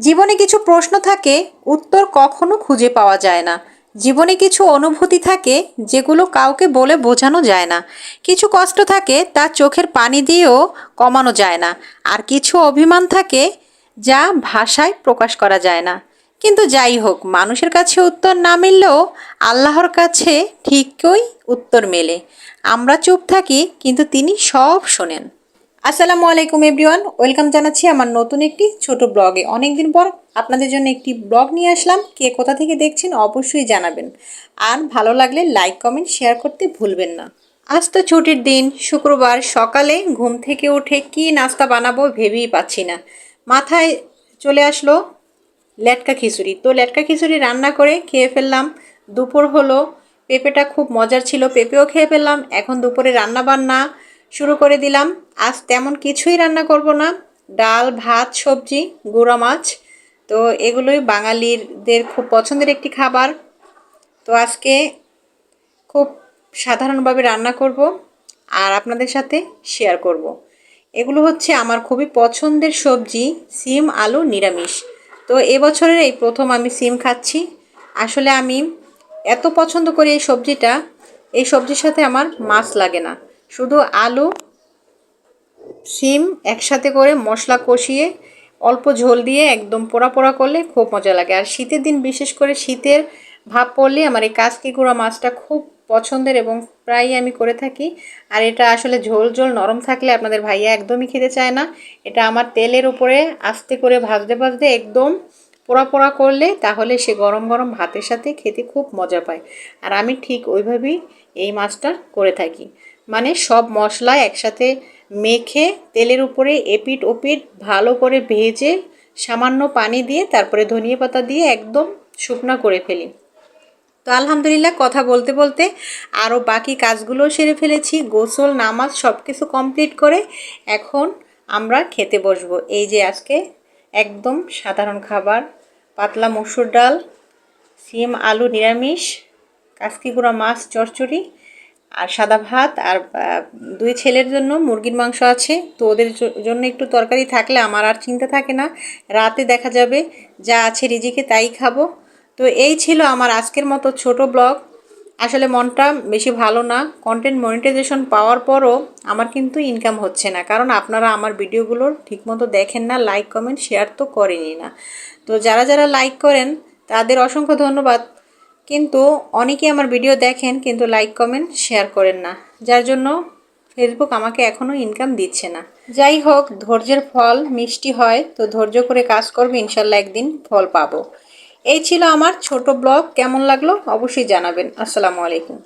জীবনে কিছু প্রশ্ন থাকে, উত্তর কখনো খুঁজে পাওয়া যায় না। জীবনে কিছু অনুভূতি থাকে, যেগুলো কাউকে বলে বোঝানো যায় না। কিছু কষ্ট থাকে, তা চোখের পানি দিয়েও কমানো যায় না। আর কিছু অভিমান থাকে, যা ভাষায় প্রকাশ করা যায় না। কিন্তু যাই হোক, মানুষের কাছে উত্তর না মিললেও আল্লাহর কাছে ঠিকই উত্তর মেলে। আমরা চুপ থাকি, কিন্তু তিনি সব শোনেন। আসসালামু আলাইকুম এভরিওয়ান, ওয়েলকাম জানাচ্ছি আমার নতুন একটি ছোট ব্লগে। অনেকদিন পর আপনাদের জন্য একটি ব্লগ নিয়ে আসলাম। কে কোথা থেকে দেখছেন অবশ্যই জানাবেন। আর ভালো লাগলে লাইক, কমেন্ট, শেয়ার করতে ভুলবেন না। আজ তো ছুটির দিন, শুক্রবার সকালে ঘুম থেকে উঠে কি নাস্তা বানাবো ভেবেই পাচ্ছি না। মাথায় চলে আসলো লেটকা খিচুড়ি। তো লেটকা খিচুড়ি রান্না করে খেয়ে ফেললাম। দুপুর হলো, পেঁপেটা খুব মজার ছিল, পেঁপেও খেয়ে ফেললাম। এখন দুপুরে রান্না বান্না শুরু করে দিলাম। আজ তেমন কিছুই রান্না করব না। ডাল, ভাত, সবজি, গুঁড়া মাছ। তো এগুলোই বাঙালিদের খুব পছন্দের একটি খাবার। তো আজকে খুব সাধারণভাবে রান্না করব আর আপনাদের সাথে শেয়ার করব। এগুলো হচ্ছে আমার খুবই পছন্দের সবজি, সিম, আলু, নিরামিষ। তো এবছরের এই প্রথম আমি সিম খাচ্ছি। আসলে আমি এত পছন্দ করি এই সবজিটা, এই সবজির সাথে আমার মাছ লাগে না। শুধু আলু, সিম একসাথে করে মশলা কষিয়ে অল্প ঝোল দিয়ে একদম পোড়া পোড়া করলে খুব মজা লাগে। আর শীতের দিন বিশেষ করে শীতের ভাব পড়লে আমার এই কাজকি গুঁড়া মাছটা খুব পছন্দের এবং প্রায়ই আমি করে থাকি। আর এটা আসলে ঝোল ঝোল নরম থাকলে আপনাদের ভাইয়া একদমই খেতে চায় না। এটা আমার তেলের উপরে আস্তে করে ভাজতে ভাজতে একদম পোড়া পোড়া করলে তাহলে সে গরম গরম ভাতের সাথে খেতে খুব মজা পায়। আর আমি ঠিক ওইভাবেই এই মাছটা করে থাকি। মানে সব মশলা একসাথে মেখে তেলের উপরে এপিট ওপিট ভালো করে ভেজে সামান্য পানি দিয়ে তারপরে ধনিয়া পাতা দিয়ে একদম শুকনা করে ফেলি। তো আলহামদুলিল্লাহ কথা বলতে বলতে আরও বাকি কাজগুলোও সেরে ফেলেছি। গোসল, নামাজ সব কিছু কমপ্লিট করে এখন আমরা খেতে বসবো। এই যে আজকে একদম সাধারণ খাবার, পাতলা মসুর ডাল, সিম, আলু, নিরামিষ কাসকি গুঁড়া, মাছ, চচ্চড়ি আর সাদা ভাত আর দুই ছেলের জন্য মুরগির মাংস আছে। তো ওদের জন্য একটু তরকারি থাকলে আমার আর চিন্তা থাকে না। রাতে দেখা যাবে, যা আছে রিজিকে তাই খাব। তো এই ছিল আমার আজকের মতো ছোট ব্লগ। আসলে মনটা বেশি ভালো না। কন্টেন্ট মনিটাইজেশন পাওয়ার পরও আমার কিন্তু ইনকাম হচ্ছে না। কারণ আপনারা আমার ভিডিওগুলোর ঠিকমতো দেখেন না লাইক কমেন্ট শেয়ার তো করেনি না। তো যারা যারা লাইক করেন, তাদের অসংখ্য ধন্যবাদ। কিন্তু অনেকে আমার ভিডিও দেখেন, কিন্তু লাইক কমেন্ট শেয়ার করেন না। যার জন্য ফেসবুক আমাকে এখনও ইনকাম দিচ্ছে না। যাই হোক, ধৈর্যের ফল মিষ্টি হয়, তো ধৈর্য করে কাজ করবে, ইনশাল্লাহ একদিন ফল পাবো। এই ছিল আমার ছোট ব্লগ কেমন লাগল অবশ্যই জানাবেন। আসসালামু আলাইকুম।